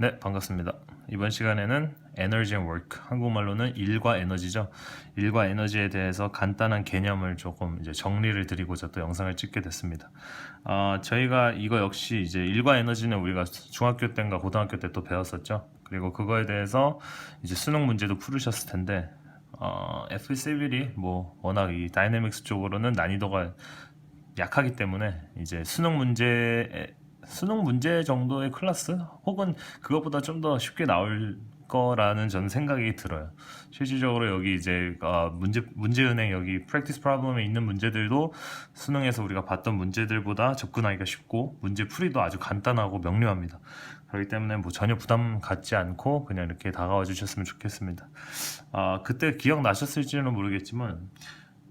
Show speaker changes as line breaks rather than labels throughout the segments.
네, 반갑습니다. 이번 시간에는 에너지 앤 워크, 한국말로는 일과 에너지죠. 일과 에너지에 대해서 간단한 개념을 조금 이제 정리를 드리고자 또 영상을 찍게 됐습니다. 아, 저희가 이거 역시 이제 일과 에너지는 우리가 중학교 때인가 고등학교 때 또 배웠었죠. 그리고 그거에 대해서 이제 수능 문제도 풀으셨을 텐데 어, F11이 뭐 워낙 이 다이내믹스 쪽으로는 난이도가 약하기 때문에 이제 수능 문제 수능 문제 정도의 클래스 혹은 그것보다 좀 더 쉽게 나올 거라는 저는 생각이 들어요. 실질적으로 여기 이제 어, 문제 문제은행 여기 프랙티스 프로블럼에 있는 문제들도 수능에서 우리가 봤던 문제들보다 접근하기가 쉽고 문제 풀이도 아주 간단하고 명료합니다. 그렇기 때문에 뭐 전혀 부담 갖지 않고 그냥 이렇게 다가와 주셨으면 좋겠습니다. 아 그때 기억 나셨을지는 모르겠지만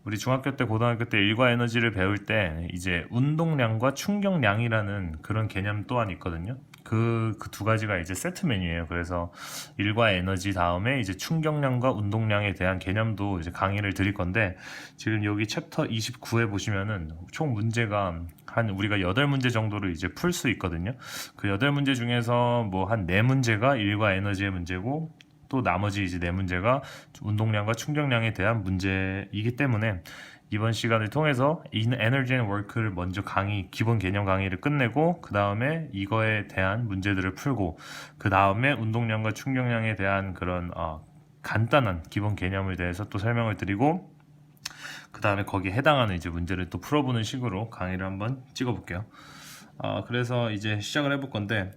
우리 중학교 때, 고등학교 때 일과 에너지를 배울 때 이제 운동량과 충격량이라는 그런 개념 또한 있거든요. 그, 그 두 가지가 이제 세트 메뉴예요. 그래서 일과 에너지 다음에 이제 충격량과 운동량에 대한 개념도 이제 강의를 드릴 건데 지금 여기 챕터 29에 보시면은 총 문제가 한 우리가 8문제 정도를 이제 풀 수 있거든요. 그 8문제 중에서 뭐 한 4문제가 일과 에너지의 문제고 또 나머지 이제 네 문제가 운동량과 충격량에 대한 문제이기 때문에 이번 시간을 통해서 인 에너지 앤 워크를 먼저 강의 기본 개념 강의를 끝내고 그 다음에 이거에 대한 문제들을 풀고 그 다음에 운동량과 충격량에 대한 그런 어, 간단한 기본 개념에 대해서 또 설명을 드리고 그 다음에 거기에 해당하는 이제 문제를 또 풀어보는 식으로 강의를 한번 찍어볼게요. 어, 그래서 이제 시작을 해볼 건데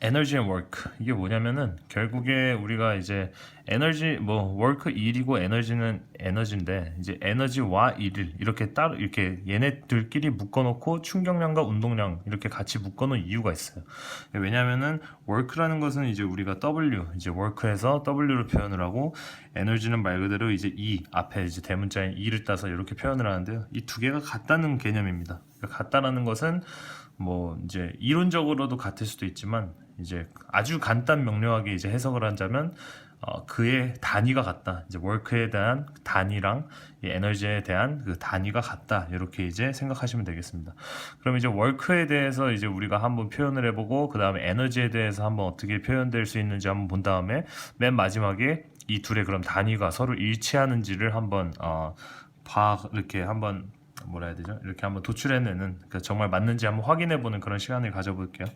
에너지 앤 워크 이게 뭐냐면은 결국에 우리가 이제 에너지 뭐 워크 일이고 에너지는 에너지인데 이제 에너지와 일을 이렇게 따로 이렇게 얘네들끼리 묶어놓고 충격량과 운동량 이렇게 같이 묶어놓은 이유가 있어요. 왜냐면은 워크라는 것은 이제 우리가 W 이제 워크에서 W로 표현을 하고 에너지는 말 그대로 이제 E 앞에 이제 대문자인 E를 따서 이렇게 표현을 하는데요. 이 두 개가 같다는 개념입니다. 그러니까 같다라는 것은 뭐 이제 이론적으로도 같을 수도 있지만 이제 아주 간단 명료하게 이제 해석을 하자면 어, 그의 단위가 같다. 이제 워크에 대한 단위랑 이 에너지에 대한 그 단위가 같다. 이렇게 이제 생각하시면 되겠습니다. 그럼 이제 워크에 대해서 이제 우리가 한번 표현을 해보고 그 다음에 에너지에 대해서 한번 어떻게 표현될 수 있는지 한번 본 다음에 맨 마지막에 이 둘의 그럼 단위가 서로 일치하는지를 한번 어, 봐 이렇게 한번 뭐라 해야 되죠? 이렇게 한번 도출해내는 그러니까 정말 맞는지 한번 확인해보는 그런 시간을 가져볼게요.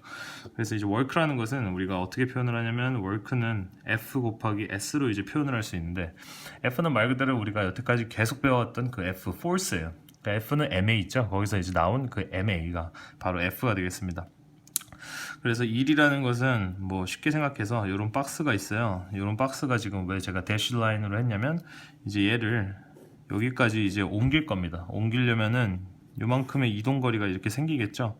그래서 이제 work라는 것은 우리가 어떻게 표현을 하냐면 work는 F 곱하기 S로 이제 표현을 할 수 있는데 F는 말 그대로 우리가 여태까지 계속 배웠던 그 F force예요. 그러니까 F는 MA 있죠? 거기서 이제 나온 그 MA가 바로 F가 되겠습니다. 그래서 일이라는 것은 뭐 쉽게 생각해서 이런 박스가 있어요. 이런 박스가 지금 왜 제가 대시 라인으로 했냐면 이제 얘를 여기까지 이제 옮길 겁니다. 옮기려면은 요만큼의 이동 거리가 이렇게 생기겠죠.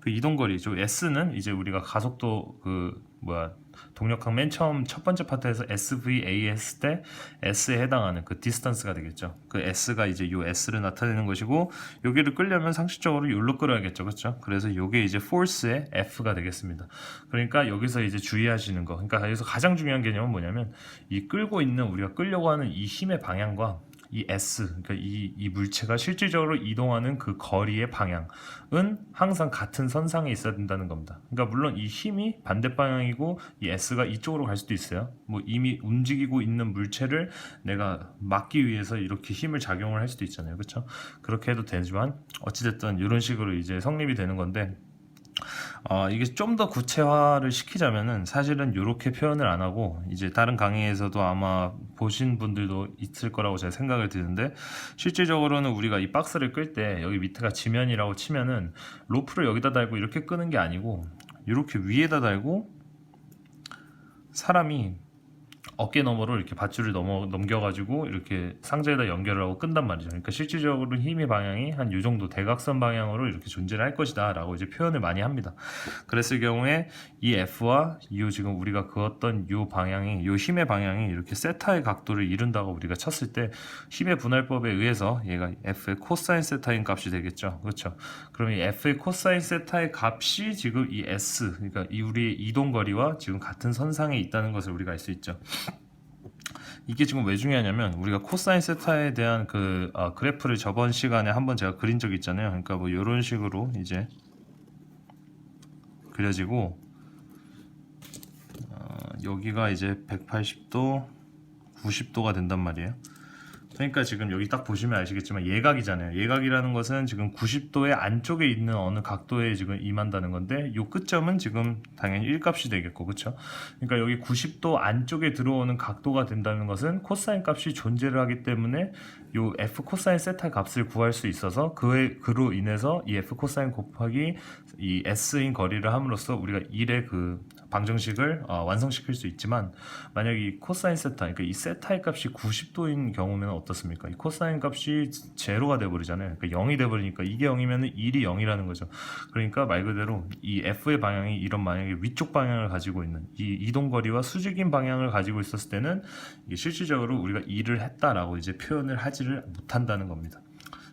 그 이동 거리, 저 S는 이제 우리가 가속도 그 뭐야 동력학 맨 처음 첫 번째 파트에서 SVA 했을 때 S에 해당하는 그 디스턴스가 되겠죠. 그 S가 이제 요 S를 나타내는 것이고 여기를 끌려면 상식적으로 요로 끌어야겠죠. 그렇죠? 그래서 요게 이제 force의 F가 되겠습니다. 그러니까 여기서 이제 주의하시는 거. 그러니까 여기서 가장 중요한 개념은 뭐냐면 이 끌고 있는 우리가 끌려고 하는 이 힘의 방향과 이 S, 그러니까 이, 이 물체가 실질적으로 이동하는 그 거리의 방향은 항상 같은 선상에 있어야 된다는 겁니다. 그러니까 물론 이 힘이 반대 방향이고 이 S가 이쪽으로 갈 수도 있어요. 뭐 이미 움직이고 있는 물체를 내가 막기 위해서 이렇게 힘을 작용을 할 수도 있잖아요. 그렇죠? 그렇게 해도 되지만 어찌됐든 이런 식으로 이제 성립이 되는 건데 어, 이게 좀 더 구체화를 시키자면은 사실은 이렇게 표현을 안 하고 이제 다른 강의에서도 아마 보신 분들도 있을 거라고 제가 생각을 드는데 실질적으로는 우리가 이 박스를 끌 때 여기 밑에가 지면이라고 치면은 로프를 여기다 달고 이렇게 끄는 게 아니고 이렇게 위에다 달고 사람이 어깨 너머로 이렇게 밧줄을 넘어 넘겨가지고 이렇게 상자에다 연결을 하고 끈단 말이죠. 그러니까 실질적으로 힘의 방향이 한 이 정도 대각선 방향으로 이렇게 존재를 할 것이다라고 이제 표현을 많이 합니다. 그랬을 경우에 이 F와 이 지금 우리가 그었던 이 방향이 이 힘의 방향이 이렇게 세타의 각도를 이룬다고 우리가 쳤을 때 힘의 분할법에 의해서 얘가 F의 코사인 세타인 값이 되겠죠. 그렇죠. 그럼 이 F의 코사인 세타의 값이 지금 이 S 그러니까 이 우리의 이동 거리와 지금 같은 선상에 있다는 것을 우리가 알 수 있죠. 이게 지금 왜 중요하냐면 우리가 코사인 세타에 대한 그 아, 그래프를 저번 시간에 한번 제가 그린 적 있잖아요. 그러니까 뭐 이런 식으로 이제 그려지고 여기가 이제 180도, 90도가 된단 말이에요. 그러니까 지금 여기 딱 보시면 아시겠지만 예각이잖아요. 예각이라는 것은 지금 90도의 안쪽에 있는 어느 각도에 지금 임한다는 건데 요 끝점은 지금 당연히 1값이 되겠고 그렇죠? 그러니까 여기 90도 안쪽에 들어오는 각도가 된다는 것은 코사인 값이 존재를 하기 때문에 요 f 코사인 세타 값을 구할 수 있어서 그에 그로 인해서 이 f 코사인 곱하기 이 s인 거리를 함으로써 우리가 1의 그 방정식을 어, 완성시킬 수 있지만 만약 이 코사인 세타 그러니까 이 세타의 값이 90도인 경우면 어떻습니까? 이 코사인 값이 제로가 돼 버리잖아요. 그러니까 0이 돼 버리니까 이게 0이면 1이 0이라는 거죠. 그러니까 말 그대로 이 f의 방향이 이런 만약에 위쪽 방향을 가지고 있는 이 이동 거리와 수직인 방향을 가지고 있었을 때는 실질적으로 우리가 일을 했다라고 이제 표현을 하지를 못한다는 겁니다.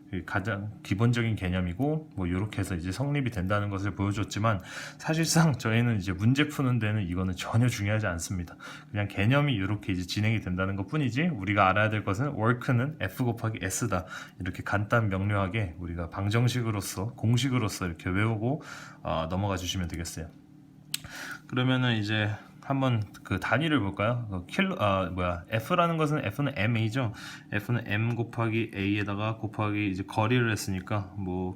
그 가장 기본적인 개념이고 뭐 이렇게 해서 이제 성립이 된다는 것을 보여줬지만 사실상 저희는 이제 문제 푸는 데는 이거는 전혀 중요하지 않습니다. 그냥 개념이 이렇게 이제 진행이 된다는 것 뿐이지 우리가 알아야 될 것은 work는 f 곱하기 s다 이렇게 간단 명료하게 우리가 방정식으로서 공식으로서 이렇게 외우고 어, 넘어가 주시면 되겠어요. 그러면은 이제 한번 그 단위를 볼까요? 그 킬로 아 뭐야 F라는 것은 F는 MA죠. F는 M 곱하기 A에다가 곱하기 이제 거리를 했으니까 뭐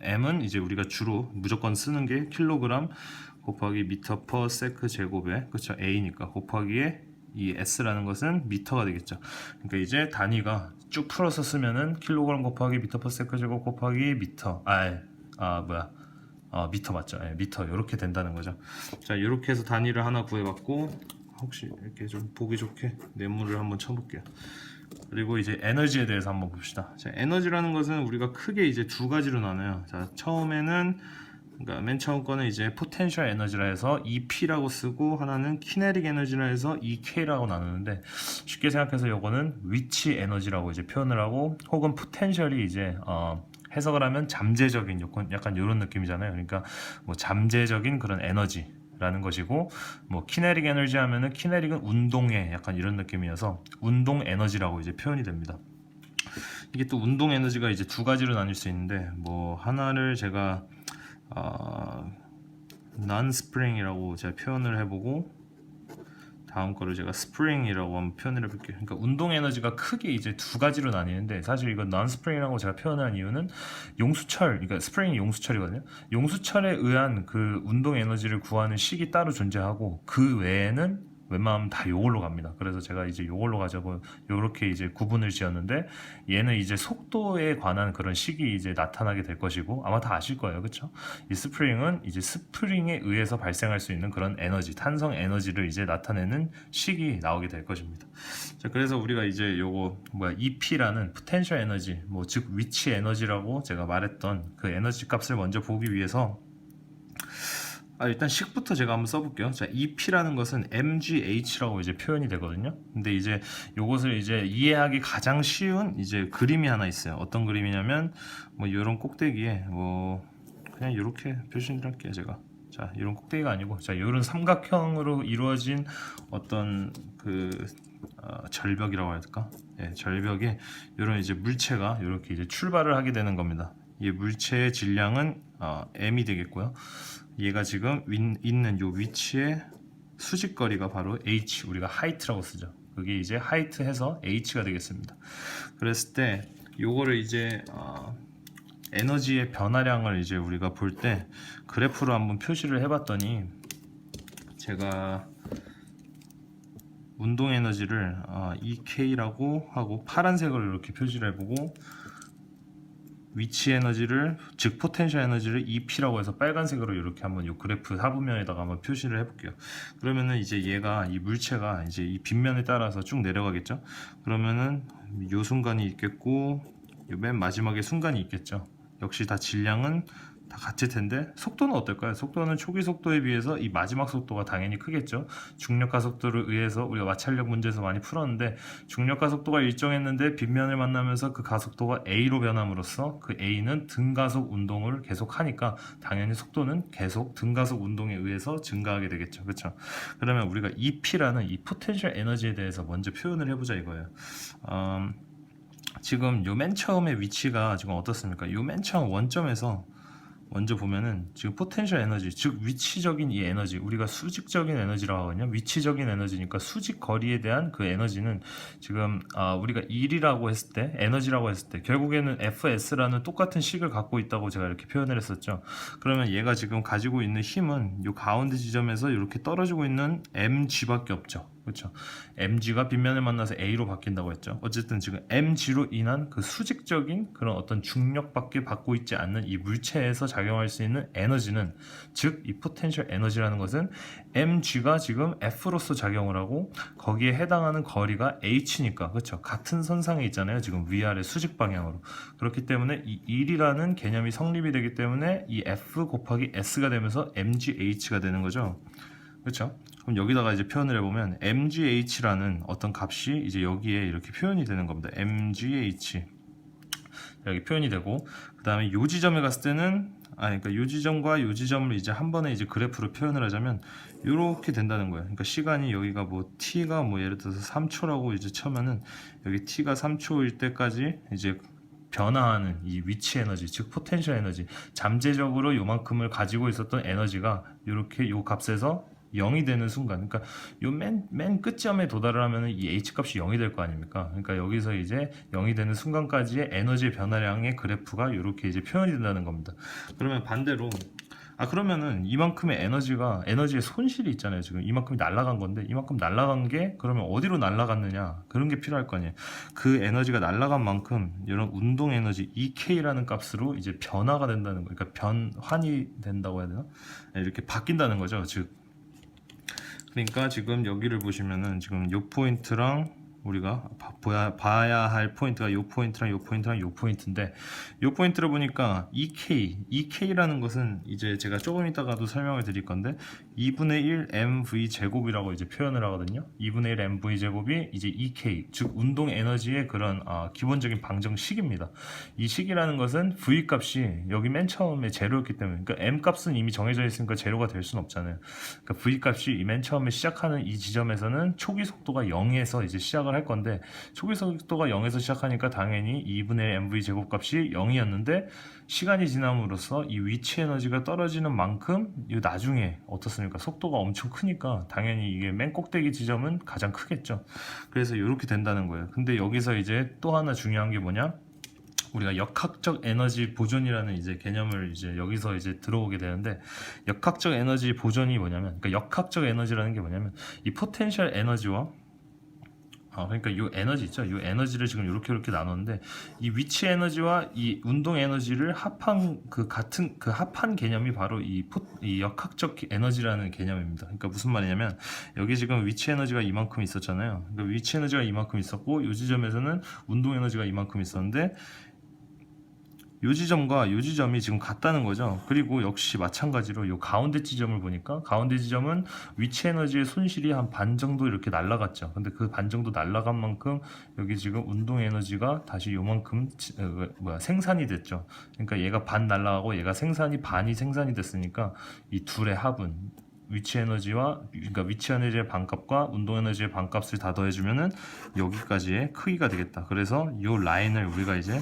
M은 이제 우리가 주로 무조건 쓰는 게 킬로그램 곱하기 미터 퍼 세크 제곱에 그렇죠 A니까 곱하기에 이 S라는 것은 미터가 되겠죠. 그러니까 이제 단위가 쭉 풀어서 쓰면은 킬로그램 곱하기 미터 퍼 세크 제곱 곱하기 미터 아, 아 뭐야 어, 미터 맞죠? 예, 미터 이렇게 된다는 거죠. 자, 이렇게 해서 단위를 하나 구해봤고 혹시 이렇게 좀 보기 좋게 네모를 한번 쳐볼게요. 그리고 이제 에너지에 대해서 한번 봅시다. 자, 에너지라는 것은 우리가 크게 이제 두 가지로 나눠요. 자, 처음에는 그러니까 맨 처음 거는 이제 포텐셜 에너지라 해서 EP라고 쓰고 하나는 키네릭 에너지라 해서 EK라고 나누는데 쉽게 생각해서 요거는 위치 에너지라고 이제 표현을 하고 혹은 포텐셜이 이제 어 해석을 하면 잠재적인 요건 약간 이런 느낌이잖아요. 그러니까 뭐 잠재적인 그런 에너지 라는 것이고 뭐 키네릭 에너지 하면은 키네릭은 운동의 약간 이런 느낌이어서 운동 에너지라고 이제 표현이 됩니다. 이게 또 운동 에너지가 이제 두 가지로 나뉠 수 있는데 뭐 하나를 제가 어, non spring이라고 제가 표현을 해보고 다음 거를 제가 스프링이라고 한번 표현을 해볼게요. 그러니까 운동 에너지가 크게 이제 두 가지로 나뉘는데 사실 이건 non spring이라고 제가 표현한 이유는 용수철, 그러니까 스프링이 용수철이거든요. 용수철에 의한 그 운동 에너지를 구하는 식이 따로 존재하고 그 외에는 웬만하면 다 요걸로 갑니다. 그래서 제가 이제 요걸로 가자고 요렇게 이제 구분을 지었는데 얘는 이제 속도에 관한 그런 식이 이제 나타나게 될 것이고 아마 다 아실 거예요. 그렇죠? 이 스프링은 이제 스프링에 의해서 발생할 수 있는 그런 에너지, 탄성 에너지를 이제 나타내는 식이 나오게 될 것입니다. 자, 그래서 우리가 이제 요거 뭐야 EP라는 포텐셜 에너지, 뭐 즉 위치 에너지라고 제가 말했던 그 에너지 값을 먼저 보기 위해서 아, 일단 식부터 제가 한번 써볼게요. 자, EP라는 것은 MGH라고 이제 표현이 되거든요. 근데 이제 요것을 이제 이해하기 가장 쉬운 이제 그림이 하나 있어요. 어떤 그림이냐면 뭐 이런 꼭대기에 뭐 그냥 이렇게 표시를 할게요. 제가. 자, 이런 꼭대기가 아니고 자, 이런 삼각형으로 이루어진 어떤 그 어, 절벽이라고 해야 될까? 예, 절벽에 이런 이제 물체가 이렇게 이제 출발을 하게 되는 겁니다. 이 물체의 질량은 어, m이 되겠고요. 얘가 지금 윈, 있는 요 위치의 수직거리가 바로 h 우리가 하이트라고 쓰죠. 그게 이제 하이트 해서 h가 되겠습니다. 그랬을 때 요거를 이제 어, 에너지의 변화량을 이제 우리가 볼 때 그래프로 한번 표시를 해봤더니 제가 운동 에너지를 어, EK라고 하고 파란색으로 이렇게 표시를 해보고 위치 에너지를 즉 포텐셜 에너지를 EP라고 해서 빨간색으로 이렇게 한번 이 그래프 하부면에다가 한번 표시를 해볼게요. 그러면은 이제 얘가 이 물체가 이제 이 빗면에 따라서 쭉 내려가겠죠. 그러면은 요 순간이 있겠고 요 맨 마지막에 순간이 있겠죠. 역시 다 질량은 다 같을 텐데 속도는 어떨까요? 속도는 초기 속도에 비해서 이 마지막 속도가 당연히 크겠죠. 중력 가 속도를 의해서 우리가 마찰력 문제에서 많이 풀었는데 중력 가 속도가 일정했는데 빗면을 만나면서 그 가속도가 a로 변함으로써 그 a는 등가속 운동을 계속하니까 당연히 속도는 계속 등가속 운동에 의해서 증가하게 되겠죠. 그렇죠? 그러면 우리가 EP라는 이 포텐셜 에너지에 대해서 먼저 표현을 해보자 이거예요. 음, 지금 요 맨 처음의 위치가 지금 어떻습니까? 요 맨 처음 원점에서 먼저 보면은 지금 포텐셜 에너지 즉 위치적인 이 에너지 우리가 수직적인 에너지라고 하거든요. 위치적인 에너지니까 수직 거리에 대한 그 에너지는 지금 아, 우리가 1이라고 했을 때 에너지라고 했을 때 결국에는 FS라는 똑같은 식을 갖고 있다고 제가 이렇게 표현을 했었죠. 그러면 얘가 지금 가지고 있는 힘은 요 가운데 지점에서 이렇게 떨어지고 있는 mg밖에 없죠 그렇죠. mg가 빗면을 만나서 a로 바뀐다고 했죠. 어쨌든 지금 mg로 인한 그 수직적인 그런 어떤 중력밖에 받고 있지 않는 이 물체에서 작용할 수 있는 에너지는 즉 이 포텐셜 에너지라는 것은 mg가 지금 f로서 작용을 하고 거기에 해당하는 거리가 h니까 그렇죠. 같은 선상에 있잖아요. 지금 위아래 수직 방향으로. 그렇기 때문에 이 1이라는 개념이 성립이 되기 때문에 이 f 곱하기 s가 되면서 mgh가 되는 거죠 그렇죠? 그럼 여기다가 이제 표현을 해보면 mgh라는 어떤 값이 이제 여기에 이렇게 표현이 되는 겁니다. Mgh 여기 표현이 되고 그 다음에 요 지점에 갔을 때는 아 그러니까 요 지점과 요 지점을 이제 한 번에 이제 그래프로 표현을 하자면 이렇게 된다는 거예요. 그러니까 시간이 여기가 뭐 t가 뭐 예를 들어서 3초라고 이제 쳐면은 여기 t가 3초일 때까지 이제 변화하는 이 위치 에너지, 즉 포텐셜 에너지, 잠재적으로 요만큼을 가지고 있었던 에너지가 이렇게 요 값에서 0이 되는 순간, 그러니까 요맨맨 끝점에 도달을 하면은 이 h 값이 0이 될 거 아닙니까? 그러니까 여기서 이제 0이 되는 순간까지의 에너지 변화량의 그래프가 이렇게 이제 표현이 된다는 겁니다. 그러면 반대로 아 그러면은 이만큼의 에너지가 에너지의 손실이 있잖아요 지금. 이만큼이 날아간 건데 이만큼 날아간 게 그러면 어디로 날아갔느냐? 그런 게 필요할 거 아니에요. 그 에너지가 날아간 만큼 이런 운동 에너지 EK라는 값으로 이제 변화가 된다는 거 그러니까 변환이 된다고 해야 되나? 네, 이렇게 바뀐다는 거죠 즉 그러니까 지금 여기를 보시면은 지금 요 포인트랑 우리가 봐- 보야, 봐야 할 포인트가 요 포인트랑 요 포인트랑 요 포인트인데 요 포인트를 보니까 EK, EK라는 것은 이제 제가 조금 이따가도 설명을 드릴 건데 2분의 1 mv 제곱이라고 이제 표현을 하거든요. 2분의 1 mv 제곱이 이제 EK, 즉 운동 에너지의 그런 아, 기본적인 방정식입니다. 이 식이라는 것은 v 값이 여기 맨 처음에 제로였기 때문에 그러니까 m 값은 이미 정해져 있으니까 제로가 될 수는 없잖아요. 그러니까 v 값이 이맨 처음에 시작하는 이 지점에서는 초기 속도가 0에서 이제 시작을 할 건데 초기 속도가 0에서 시작하니까 당연히 2분의 1 mv 제곱 값이 0이었는데 시간이 지남으로써 이 위치 에너지가 떨어지는 만큼 이 나중에 어떻습니까? 속도가 엄청 크니까 당연히 이게 맨 꼭대기 지점은 가장 크겠죠. 그래서 이렇게 된다는 거예요. 근데 여기서 이제 또 하나 중요한 게 뭐냐? 우리가 역학적 에너지 보존이라는 이제 개념을 이제 여기서 이제 들어오게 되는데 역학적 에너지 보존이 뭐냐면 그러니까 역학적 에너지라는 게 뭐냐면 이 포텐셜 에너지와 아, 그러니까 이 에너지 있죠. 이 에너지를 지금 이렇게 이렇게 나눴는데 이 위치 에너지와 이 운동 에너지를 합한 그 같은 그 합한 개념이 바로 이, 포, 이 역학적 에너지라는 개념입니다. 그러니까 무슨 말이냐면 여기 지금 위치 에너지가 이만큼 있었잖아요. 그러니까 위치 에너지가 이만큼 있었고 이 지점에서는 운동 에너지가 이만큼 있었는데 요 지점과 요 지점이 지금 같다는 거죠. 그리고 역시 마찬가지로 요 가운데 지점을 보니까 가운데 지점은 위치 에너지의 손실이 한 반 정도 이렇게 날라갔죠. 근데 그 반 정도 날라간 만큼 여기 지금 운동 에너지가 다시 요만큼 지- 어, 그 뭐야 생산이 됐죠. 그러니까 얘가 반 날라가고 얘가 생산이 반이 생산이 됐으니까 이 둘의 합은 위치 에너지와 그러니까 위치 에너지의 반값과 운동 에너지의 반값을 다 더해주면은 여기까지의 크기가 되겠다. 그래서 요 라인을 우리가 이제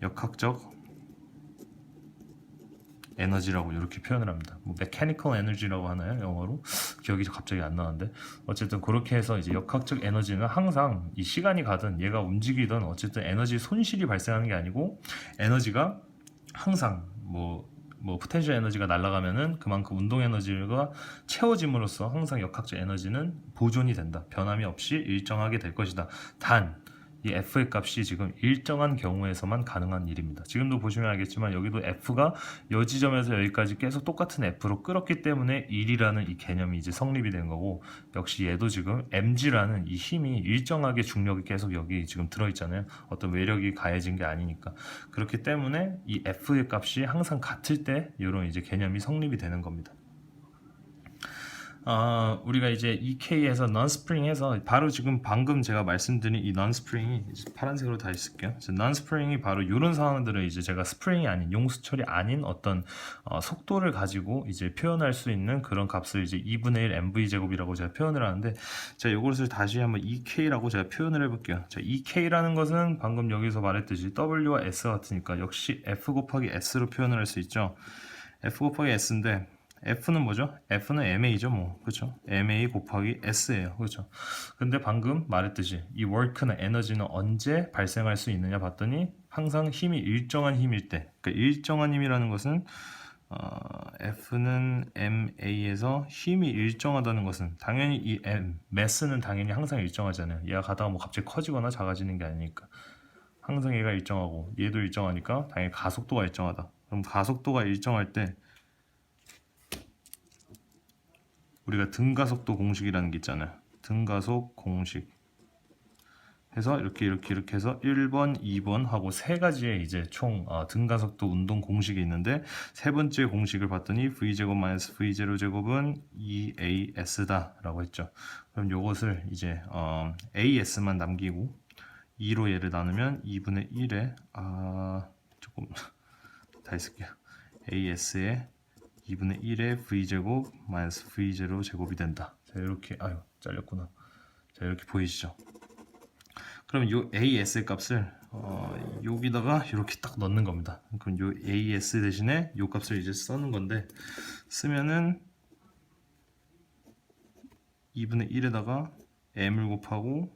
역학적 에너지라고 이렇게 표현을 합니다. 뭐 메카니컬 에너지라고 하나요? 영어로 기억이 갑자기 안 나는데 어쨌든 그렇게 해서 이제 역학적 에너지는 항상 이 시간이 가든 얘가 움직이든 어쨌든 에너지 손실이 발생하는 게 아니고 에너지가 항상 뭐뭐 포텐셜 에너지가 날아가면은 그만큼 운동 에너지가 채워짐으로써 항상 역학적 에너지는 보존이 된다. 변함이 없이 일정하게 될 것이다. 단 이 F의 값이 지금 일정한 경우에서만 가능한 일입니다. 지금도 보시면 알겠지만 여기도 F가 여 지점에서 여기까지 계속 똑같은 F로 끌었기 때문에 1이라는 이 개념이 이제 성립이 된 거고 역시 얘도 지금 mg라는 이 힘이 일정하게 중력이 계속 여기 지금 들어있잖아요. 어떤 외력이 가해진 게 아니니까 그렇기 때문에 이 F의 값이 항상 같을 때 이런 이제 개념이 성립이 되는 겁니다. 아, 우리가 이제 EK에서 non-spring해서 바로 지금 방금 제가 말씀드린 이 non-spring이 파란색으로 다시 쓸게요. non-spring이 바로 이런 상황들을 이제 제가 spring이 아닌 용수철이 아닌 어떤 어, 속도를 가지고 이제 표현할 수 있는 그런 값을 이제 2분의 1 mv 제곱이라고 제가 표현을 하는데 자, 이것을 다시 한번 EK라고 제가 표현을 해볼게요. 자, EK라는 것은 방금 여기서 말했듯이 W와 S 같으니까 역시 F 곱하기 S로 표현을 할 수 있죠. F 곱하기 S인데 F는 뭐죠? F는 MA죠, 뭐. 그렇죠? MA 곱하기 S예요. 그렇죠? 근데 방금 말했듯이 이 work나 에너지는 언제 발생할 수 있느냐 봤더니 항상 힘이 일정한 힘일 때. 그러니까 일정한 힘이라는 것은 어, F는 MA에서 힘이 일정하다는 것은 당연히 이 M, 매스는 당연히 항상 일정하잖아요. 얘가 가다가 뭐 갑자기 커지거나 작아지는 게 아니니까. 항상 얘가 일정하고 얘도 일정하니까 당연히 가속도가 일정하다. 그럼 가속도가 일정할 때 우리가 등가속도 공식이라는 게 있잖아요. 등가속 공식. 해서 이렇게 이렇게 이렇게 해서 1번, 2번 하고 세 가지의 이제 총 어, 등가속도 운동 공식이 있는데 세 번째 공식을 봤더니 v 제곱 마이너스 v 제로 제곱은 2as다 라고 했죠. 그럼 요것을 이제 어, as만 남기고 2로 얘를 나누면 2분의 1에 아 조금 다 했을게요. as에 2분의 1의 v제곱 마이너스 v0 제곱이 된다. 자 이렇게 아유 잘렸구나. 자 이렇게 보이시죠? 그럼 요 AS 값을 어, 여기다가 이렇게 딱 넣는 겁니다. 그럼 요 AS 대신에 요 값을 이제 쓰는 건데 쓰면은 2분의 1에다가 m을 곱하고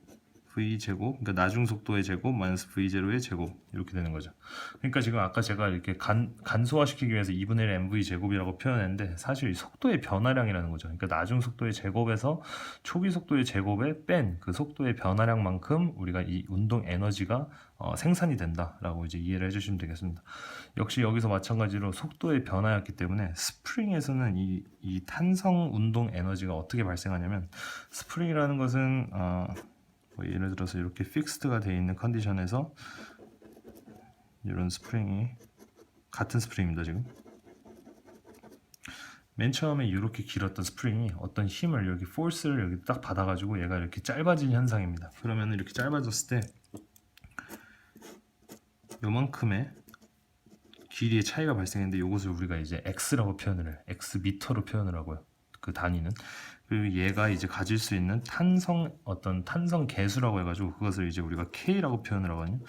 v 제곱, 그러니까 나중 속도의 제곱 마이너스 v 제로의 제곱 이렇게 되는 거죠. 그러니까 지금 아까 제가 이렇게 간, 간소화시키기 위해서 2분의 1 mv 제곱이라고 표현했는데 사실 이 속도의 변화량이라는 거죠. 그러니까 나중 속도의 제곱에서 초기 속도의 제곱에 뺀 그 속도의 변화량만큼 우리가 이 운동 에너지가 어, 생산이 된다라고 이제 이해를 해주시면 되겠습니다. 역시 여기서 마찬가지로 속도의 변화였기 때문에 스프링에서는 이, 이 탄성 운동 에너지가 어떻게 발생하냐면 스프링이라는 것은 어, 뭐 예를 들어서 이렇게 픽스드가 되어 있는 컨디션에서 이런 스프링이 같은 스프링입니다 지금. 맨 처음에 이렇게 길었던 스프링이 어떤 힘을 여기 포스를 여기 딱 받아가지고 얘가 이렇게 짧아진 현상입니다. 그러면 이렇게 짧아졌을 때 요만큼의 길이의 차이가 발생했는데 이것을 우리가 이제 x라고 표현을 해요. x 미터로 표현을 하고요 그 단위는 그리고 얘가 이제 가질 수 있는 탄성 어떤 탄성 계수라고 해가지고 그것을 이제 우리가 k라고 표현을 하거든요.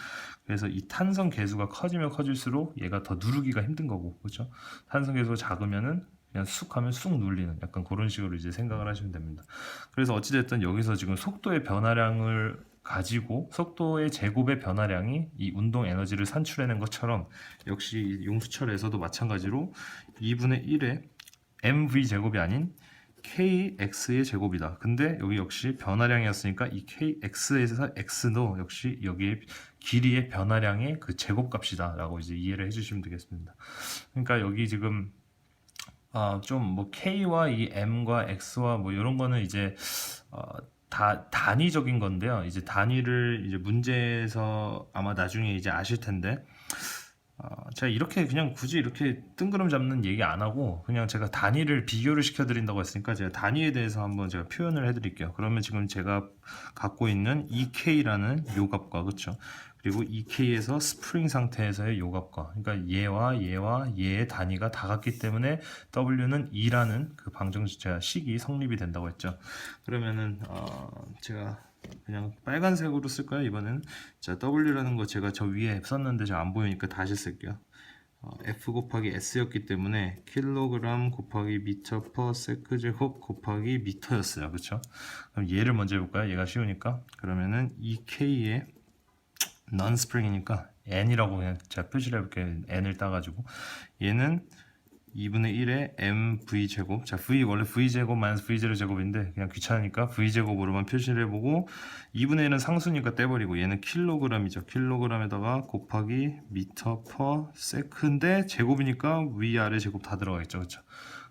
그래서 이 탄성 계수가 커지면 커질수록 얘가 더 누르기가 힘든 거고, 그렇죠? 탄성 계수가 작으면은 그냥 쑥 하면 쑥 눌리는 약간 그런 식으로 이제 생각을 하시면 됩니다. 그래서 어찌됐든 여기서 지금 속도의 변화량을 가지고 속도의 제곱의 변화량이 이 운동 에너지를 산출해낸 것처럼 역시 이 용수철에서도 마찬가지로 2분의 1의 mv 제곱이 아닌 kx의 제곱이다. 근데 여기 역시 변화량이었으니까 이 kx에서 x도 역시 여기에 길이의 변화량의 그 제곱값이다 라고 이제 이해를 해주시면 되겠습니다. 그러니까 여기 지금 아, 좀뭐 k와 이 m과 x와 뭐 이런 거는 이제 어, 다 단위적인 건데요. 이제 단위를 이제 문제에서 아마 나중에 이제 아실 텐데 어, 제가 이렇게 그냥 굳이 이렇게 뜬구름 잡는 얘기 안 하고 그냥 제가 단위를 비교를 시켜드린다고 했으니까 제가 단위에 대해서 한번 제가 표현을 해드릴게요. 그러면 지금 제가 갖고 있는 EK라는 요 값과 그렇죠. 그리고 EK에서 스프링 상태에서의 요값과 그러니까 얘와 얘와 얘의 단위가 다 같기 때문에 W는 2라는 그 방정식 식이 성립이 된다고 했죠. 그러면은 어, 제가 그냥 빨간색으로 쓸까요 이번에는 자 W라는 거 제가 저 위에 썼는데 잘안 보이니까 다시 쓸게요. 어, F 곱하기 S였기 때문에 킬로그램 곱하기 미터 퍼 세크 제곱 곱하기 미터였어요. 그쵸? 그럼 얘를 먼저 해볼까요? 얘가 쉬우니까. 그러면은 이 K의 non spring이니까 N이라고 그냥 제가 표시를 해볼게요. N을 따가지고. 얘는 2분의 1의 mv 제곱. 자 v 원래 v 제곱 마이너스 v 제로 제곱인데 그냥 귀찮으니까 v 제곱으로만 표시를 해보고 2분의 1은 상수니까 떼버리고 얘는 킬로그램이죠. 킬로그램에다가 곱하기 미터 퍼 세컨데 제곱이니까 위 아래 제곱 다 들어가 있죠. 그쵸?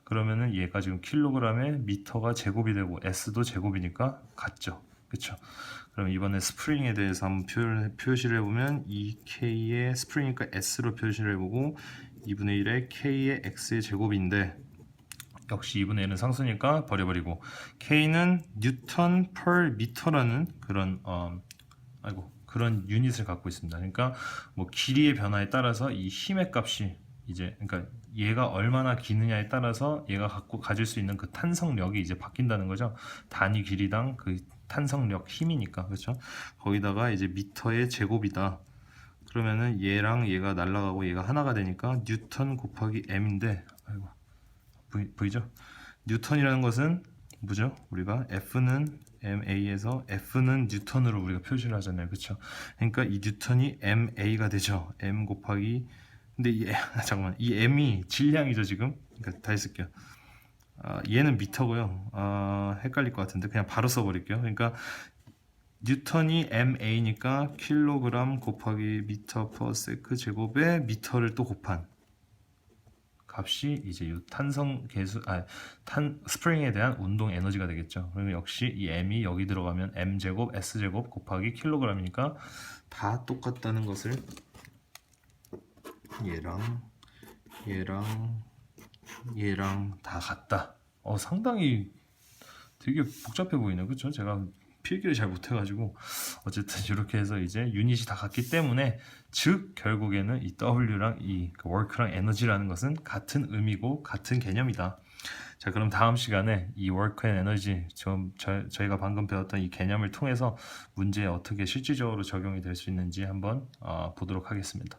그러면은 얘가 지금 킬로그램에 미터가 제곱이 되고 s도 제곱이니까 같죠 그쵸 그럼 이번에 스프링에 대해서 한번 표현, 표시를 해보면 2k의 스프링이니까 s로 표시를 해보고 2분의 1의 k의 x의 제곱인데 역시 2분의 1은 상수니까 버려버리고 k는 뉴턴 per 미터라는 그런 어, 아이고 그런 유닛을 갖고 있습니다. 그러니까 뭐 길이의 변화에 따라서 이 힘의 값이 이제 그러니까 얘가 얼마나 기느냐에 따라서 얘가 갖고 가질 수 있는 그 탄성력이 이제 바뀐다는 거죠. 단위 길이당 그 탄성력 힘이니까 그렇죠. 거기다가 이제 미터의 제곱이다. 그러면은 얘랑 얘가 날라가고 얘가 하나가 되니까 뉴턴 곱하기 m인데 아이고 보이, 보이 죠? 뉴턴이라는 것은 뭐죠? 우리가 F는 MA에서 F는 뉴턴으로 우리가 표시를 하잖아요. 그렇죠? 그러니까 이 뉴턴이 MA가 되죠. M 곱하기 근데 이 잠깐만 이 M이 질량이죠 지금. 그러니까 다 했을게요. 아, 얘는 미터고요. 아, 헷갈릴 것 같은데 그냥 바로 써버릴게요. 그러니까 뉴턴이 MA니까 킬로그램 곱하기 미터 퍼 세크 제곱에 미터를 또 곱한 값이 이제 이 탄성 계수 아탄 스프링에 대한 운동 에너지가 되겠죠. 그러면 역시 이 m이 여기 들어가면 m 제곱 s 제곱 곱하기 킬로그램이니까 다 똑같다는 것을 얘랑 얘랑 얘랑 다 같다. 어 상당히 되게 복잡해 보이네, 그렇죠? 제가 필기를 잘 못해가지고 어쨌든 이렇게 해서 이제 유닛이 다 같기 때문에 즉 결국에는 이 W랑 이 work랑 에너지라는 것은 같은 의미고 같은 개념이다. 자 그럼 다음 시간에 이 work and energy 좀 저, 저희가 방금 배웠던 이 개념을 통해서 문제에 어떻게 실질적으로 적용이 될 수 있는지 한번 어, 보도록 하겠습니다.